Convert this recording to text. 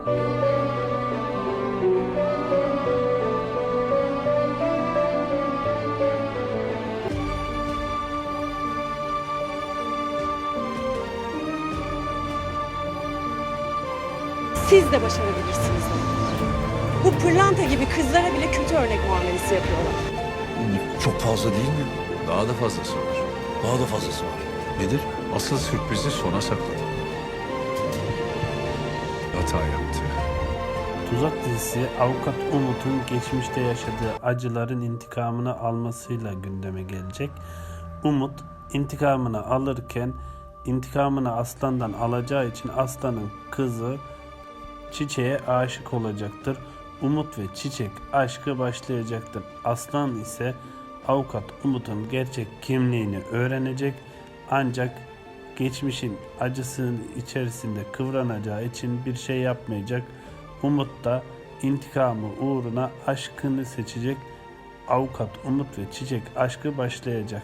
Siz de başarabilirsiniz. Bu pırlanta gibi kızlara bile kötü örnek muamelesi yapıyorlar. Çok fazla değil mi? Daha da fazlası var. Daha da fazlası var. Nedir? Asıl sürprizi sona sakladı. Hata yaptı. Tuzak dizisi avukat Umut'un geçmişte yaşadığı acıların intikamını almasıyla gündeme gelecek. Umut intikamını alırken intikamını aslandan alacağı için aslanın kızı Çiçek'e aşık olacaktır. Umut ve Çiçek aşkı başlayacaktır. Aslan ise avukat Umut'un gerçek kimliğini öğrenecek ancak geçmişin acısının içerisinde kıvranacağı için bir şey yapmayacak. Umut da intikamı uğruna aşkını seçecek. Avukat Umut ve Çiçek aşkı başlayacak.